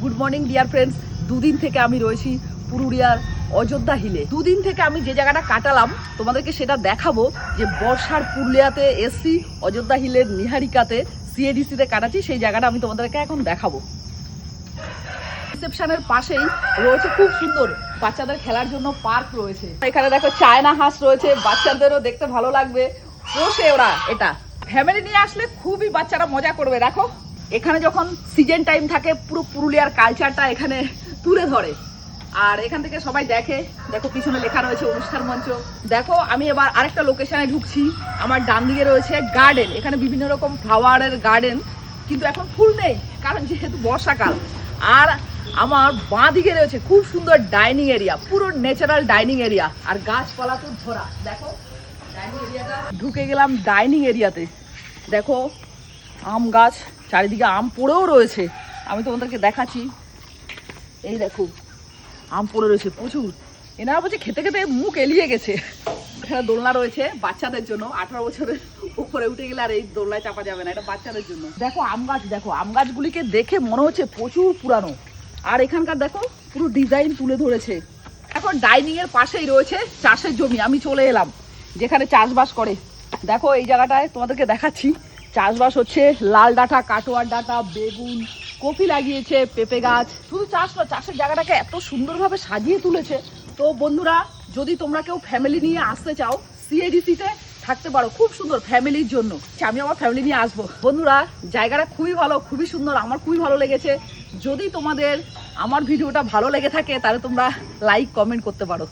Good morning dear friends দুদিন থেকে আমি রয়েছি পুরুলিয়ার অযোধ্যা হিলে। দুদিন থেকে আমি যে জায়গাটা কাটালাম, তোমাদেরকে সেটা দেখাবো যে বর্ষার পুরুলিয়াতে এসছি অযোধ্যা হিলের নিহারিকাতে সিএডিসিতে কাটাচ্ছি, সেই জায়গাটা আমি তোমাদেরকে এখন দেখাবো। রিসেপশনের পাশেই রয়েছে খুব সুন্দর বাচ্চাদের খেলার জন্য পার্ক রয়েছে। এখানে দেখো চায়না হাঁস রয়েছে, বাচ্চাদেরও দেখতে ভালো লাগবে। পোষে ওরা এটা। ফ্যামিলি নিয়ে আসলে খুবই বাচ্চারা মজা করবে, দেখো। এখানে যখন সিজন টাইম থাকে, পুরো পুরুলিয়ার কালচারটা এখানে তুলে ধরে। আর এখান থেকে সবাই দেখে, দেখো পিছনে লেখা রয়েছে অনুষ্ঠান মঞ্চ। দেখো, আমি এবার আরেকটা লোকেশনে ঢুকছি। আমার ডান দিকে রয়েছে গার্ডেন এখানে বিভিন্ন রকম ফ্লাওয়ারের গার্ডেন কিন্তু এখন ফুল নেই, কারণ যেহেতু বর্ষাকাল। আর আমার বাঁ দিকে রয়েছে খুব সুন্দর ডাইনিং এরিয়া পুরো ন্যাচারাল ডাইনিং এরিয়া আর গাছপালা তো ভরা দেখো ডাইনিং এরিয়াটা ঢুকে গেলাম ডাইনিং এরিয়াতে দেখো আম গাছ, চারিদিকে আম পড়েও রয়েছে। আমি তোমাদেরকে দেখাচ্ছি। এই দেখো, আম পড়ে রয়েছে প্রচুর। এনারা বলছে খেতে খেতে মুখ এলিয়ে গেছে। এখানে দোলনা রয়েছে বাচ্চাদের জন্য। আঠারো বছরের উপরে উঠে গেলে আর এই দোলনায় চাপা যাবে না, এটা বাচ্চাদের জন্য। দেখো আম গাছ, দেখো, আম গাছগুলিকে দেখে মনে হচ্ছে প্রচুর পুরানো। আর এখানকার দেখো, পুরো ডিজাইন তুলে ধরেছে। এখন ডাইনিং এর পাশেই রয়েছে চাষের জমি। আমি চলে এলাম, যেখানে চাষবাস করে। দেখো এই জায়গাটায় তোমাদেরকে দেখাচ্ছি। চাষবাস হচ্ছে, লাল ডাঁটা, কাটোয়ার ডাঁটা, বেগুন, কপি লাগিয়েছে পেঁপে গাছ। শুধু চাষ না চাষের জায়গাটাকে এত সুন্দরভাবে সাজিয়ে তুলেছে। তো বন্ধুরা, যদি তোমরা কেউ ফ্যামিলি নিয়ে আসতে চাও সিএডিসিতে থাকতে পারো, খুব সুন্দর ফ্যামিলির জন্য। আমি আমার ফ্যামিলি নিয়ে আসব। বন্ধুরা, জায়গাটা খুবই ভালো, খুবই সুন্দর, আমার খুবই ভালো লেগেছে। যদি তোমাদের আমার ভিডিওটা ভালো লেগে থাকে, তাহলে তোমরা লাইক কমেন্ট করতে পারো।